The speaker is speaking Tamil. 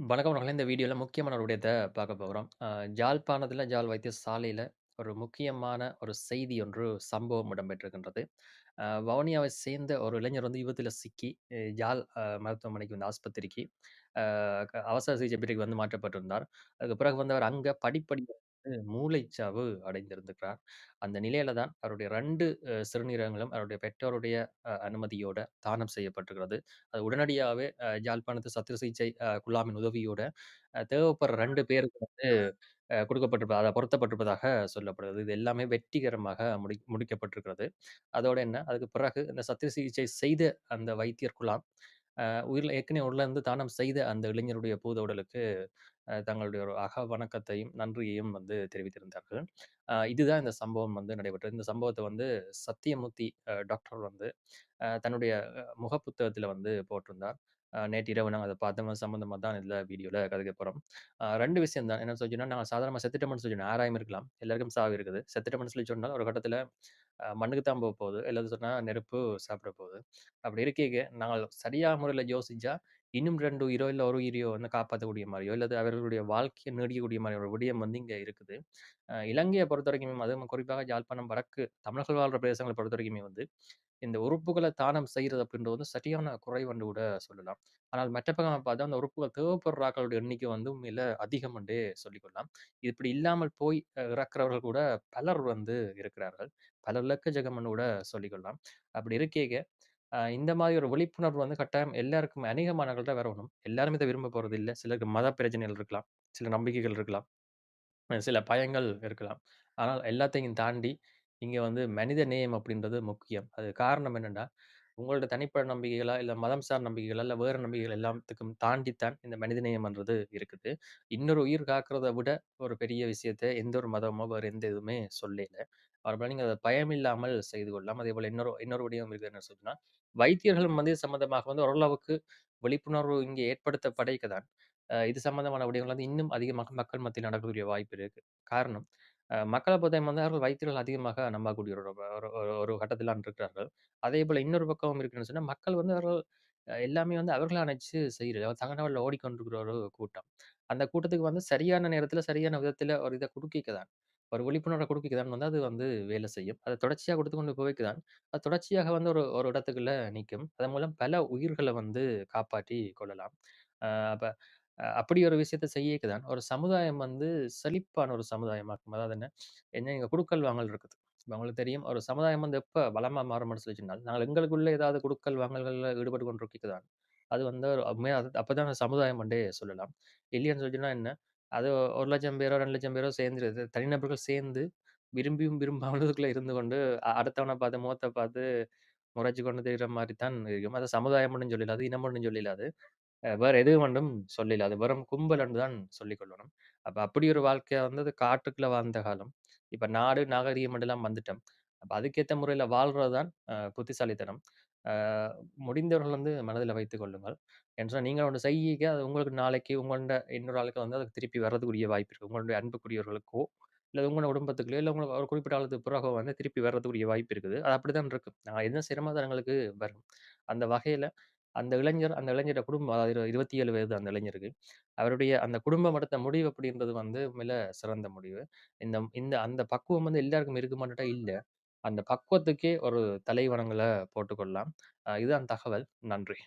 வணக்கம் நண்பர்களே! இந்த வீடியோவில் முக்கியமான ஒரு விடயத்தை பார்க்க போகிறோம் அ ஜாழ் ஜாழ் வைத்தியசாலையில ஒரு முக்கியமான ஒரு செய்தி ஒன்று சம்பவம் இடம்பெற்றிருக்கின்றது. வவுனியாவை சேர்ந்த ஒரு இளைஞர் வந்து யுவத்தில் சிக்கி அ மருத்துவமனைக்கு வந்து ஆஸ்பத்திரிக்கு க அவசர சிகிச்சை பிரிவுக்கு வந்து மாற்றப்பட்டிருந்தார். அதுக்கு பிறகு வந்து அவர் அங்கே படிப்படி மூளைச்சாவு அடைந்திருந்திருக்கிறார். அந்த நிலையில தான் அவருடைய 2 அ சிறுநீரகங்களும் அவருடைய பெற்றோருடைய அ அனுமதியோட தானம் செய்யப்பட்டிருக்கிறது. அது உடனடியாவே அ யாழ்ப்பாணத்து சத்திர சிகிச்சை அ குழாமின் உதவியோட அ தேவைப்படுற 2 பேருக்கு வந்து அ குடுக்கப்பட்டிருப்ப அத பொருத்தப்பட்டிருப்பதாக சொல்லப்படுகிறது இது எல்லாமே வெற்றிகரமாக முடி முடிக்கப்பட்டிருக்கிறது. அதோட என்ன, அதுக்கு பிறகு இந்த சத்திர சிகிச்சை செய்த அந்த வைத்தியர் குழாம், உயிரில் ஏற்கனவே உயிரிழந்து தானம் செய்த அந்த இளைஞருடைய பூத உடலுக்கு தங்களுடைய ஒரு அக வணக்கத்தையும், நன்றியையும் வந்து தெரிவித்திருந்தார்கள். இதுதான் இந்த சம்பவம் வந்து நடைபெற்றது. இந்த சம்பவத்தை வந்து சத்தியமூர்த்தி டாக்டர் வந்து தன்னுடைய முகப்புத்தகத்தில் வந்து போட்டிருந்தார். நேற்று இரவு நாங்கள் அதை பார்த்தோம். சம்மந்தமாக தான் இந்த வீடியோவில் கதைக்க போகிறோம் ரெண்டு விஷயம் தான். என்ன சொன்னா, நாங்கள் சாதாரணமாக செத்துட்டோம்னு சொல்லி ஆறாயம் இருக்கலாம். எல்லாருக்கும் சாவு இருக்குது. செத்துட்டோம்னு சொல்லி சொன்னால் ஒரு கட்டத்தில் மண்ணுக்கு தான் போக போகுது இல்ல சொன்னால் நெருப்பு சாப்பிட போகுது. அப்படி இருக்கீங்க நாங்கள் சரியான முறையில் யோசிச்சா, இன்னும் ரெண்டு உயிரோ, இல்லை ஒரு உயிரையோ வந்து காப்பாற்றக்கூடிய மாதிரியோ இல்லை அவர்களுடைய வாழ்க்கையை நீடிக்கக்கூடிய மாதிரி ஒரு விடயம் வந்து இங்கே இருக்குது. இலங்கையை பொறுத்த வரைக்குமே அதுவும் குறிப்பாக யாழ்ப்பாணம் வடக்கு தமிழர்கள் வாழ்கிற பிரதேசங்களை பொறுத்த வரைக்குமே வந்து, இந்த உறுப்புகளை தானம் செய்கிறது அப்படின்றது வந்து சரியான குறைவுன்னு கூட சொல்லலாம். ஆனால் மற்ற பக்கம் பார்த்தா, அந்த உறுப்புகள் தேவைப்படுறாக்களுடைய எண்ணிக்கை வந்து உண்மையில அதிகம் என்றே சொல்லிக்கொள்ளலாம். இப்படி இல்லாமல் போய் இறக்குறவர்கள் கூட பலர் வந்து இருக்கிறார்கள். பல லட்சஜகம்னு கூட சொல்லிக்கொள்ளலாம். அப்படி இருக்கேக இந்த மாதிரி ஒரு விழிப்புணர்வு வந்து கட்டாயம் எல்லாருக்கும் அநேகமானவர்கள்ட்ட வரணும். எல்லாருமே இதை விரும்ப போறதில்ல. சிலருக்கு மத பிரச்சனைகள் இருக்கலாம். சில நம்பிக்கைகள் இருக்கலாம். சில பயங்கள் இருக்கலாம். ஆனால் எல்லாத்தையும் தாண்டி, இங்க வந்து மனித நேயம் அப்படின்றது முக்கியம். அது காரணம் என்னன்னா, உங்களோட தனிப்பட்ட நம்பிக்கைகளா, இல்ல மதம் சார் நம்பிக்கைகளா, இல்ல வேறு நம்பிக்கைகள் எல்லாத்துக்கும் தாண்டித்தான் இந்த மனித நேயம்ன்றது இருக்குது. இன்னொரு உயிர் காக்கிறத விட ஒரு பெரிய விஷயத்த எந்த ஒரு மதமோ, வேற எந்த இதுவுமே சொல்லல. மறுபடியும் நீங்க அத பயமில்லாமல் செய்து கொள்ளலாம். அதேபோல இன்னொரு இன்னொரு விடயம் இருக்குது என்ன சொன்னா, வைத்தியர்களும் வந்து இது சம்மந்தமாக வந்து ஓரளவுக்கு விழிப்புணர்வு இங்கே ஏற்படுத்தப்படைக்க தான், அ இது சம்மந்தமான விடயங்கள் வந்து இன்னும் அதிகமாக மக்கள் மத்தியில் நடக்கக்கூடிய வாய்ப்பு இருக்கு. காரணம், அ மக்கள வந்து அவர்கள் வைத்தியர்கள் அதிகமாக நம்பக்கூடிய ஒரு ஒரு ஒரு இருக்கிறார்கள் அதே இருக்கிறார்கள். அதேபோல இன்னொரு பக்கம் இருக்குன்னு சொன்னா, மக்கள் வந்து அவர்கள் எல்லாமே வந்து அவர்களா நெனச்சு செய்றது. தகனவல்ல ஓடிக்கொண்டிருக்கிற ஒரு கூட்டம். அந்த கூட்டத்துக்கு வந்து சரியான நேரத்தில, சரியான விதத்தில ஒரு இத குடுக்கைக்க தான், ஒரு விழிப்புணர்வ குடுக்கைக்க தான் வந்து அது வந்து வேலை செய்யும். அத தொடர்ச்சியா குடுத்து கொண்டு போய்க்குதான் தான், அது தொடர்ச்சியாக வந்து ஒரு ஒரு இடத்துக்குள்ள நிக்கும். அதன் மூலம் பல உயிர்கள வந்து காப்பாற்றிக் கொள்ளலாம். அ அப்ப அப்படி ஒரு விஷயத்த செய்யக்குதான் ஒரு சமுதாயம் வந்து செழிப்பான ஒரு சமுதாயமாக்கும். அதாவது என்ன, என்ன இங்க குடுக்கல், வாங்கல் இருக்குது. இப்ப உங்களுக்கு தெரியும், ஒரு சமுதாயம் வந்து எப்போ பலமா மாறும்னு சொல்லி சொன்னால், நாங்கள் எங்களுக்குள்ளே ஏதாவது குடுக்கல், வாங்கல்களில் ஈடுபட்டு கொண்டிருக்கிறதான் அது வந்து ஒரு அப்போ தான் அப்பதான் சமுதாயம் என்றே சொல்லலாம். இல்லைன்னு சொல்லிச்சுன்னா என்ன, அது ஒரு லட்சம் பேரோ, 2,00,000 பேரோ சேர்ந்து தனிநபர்கள் சேர்ந்து விரும்பியும் விரும்பாமலும் இருந்து கொண்டு அடுத்தவனை பார்த்து மூத்த பார்த்து முறைச்சு கொண்டு தெரிகிற மாதிரி தான் இருக்கும். அது சமுதாயம்னு சொல்லிலாது, இனம்னு சொல்லலாது அ வேற வேண்டும் ஒன்றும் சொல்லிலாது. வெறும் கும்பல் என்று தான் சொல்லிக் கொள்ளணும். அப்ப அப்படி ஒரு வாழ்க்கையை வந்து அது காட்டுக்குள்ள வாழ்ந்த காலம். இப்ப நாடு, நாகரீகம் என்றெல்லாம் வந்துட்டோம். அப்ப அதுக்கேத்த முறையில வாழ்றது தான் அ புத்திசாலித்தனம். அ முடிந்தவர்கள் வந்து மனதில வைத்துக் கொள்ளுங்கள். ஏன்னு சொன்னா நீங்க ஒண்ணு அது உங்களுக்கு நாளைக்கு உங்கள்ட இன்னொரு ஆளுக்கு வந்து அது திருப்பி வரதுக்குரிய வாய்ப்பு இருக்கு. உங்களுடைய அன்புக்குரியவர்களுக்கோ, இல்ல உங்களோட குடும்பத்துக்குள்ளயோ, இல்ல உங்களுக்கு ஒரு குறிப்பிட்ட காலத்துக்கு பிறகோ வந்து திருப்பி வர்றதுக்குரிய வாய்ப்பு இருக்குது. அது அப்படித்தான் இருக்கும். நான் என்ன செய்றோமோ அது எங்களுக்கு வரும். அந்த வகையில அந்த இளைஞர் அந்த இளைஞரோட குடும்பம் அதாவது 27 வயது அந்த இளைஞருக்கு. அவருடைய அந்த குடும்பம் எடுத்த முடிவு அப்படின்றது வந்து மிக சிறந்த முடிவு. இந்த இந்த அந்த பக்குவம் வந்து எல்லாருக்கும் இருக்குமான்னு கேட்டா இல்ல. அந்த பக்குவத்துக்கே ஒரு தலைவனங்களை போட்டுக்கொள்ளலாம். அ இதுதான் தகவல். நன்றி.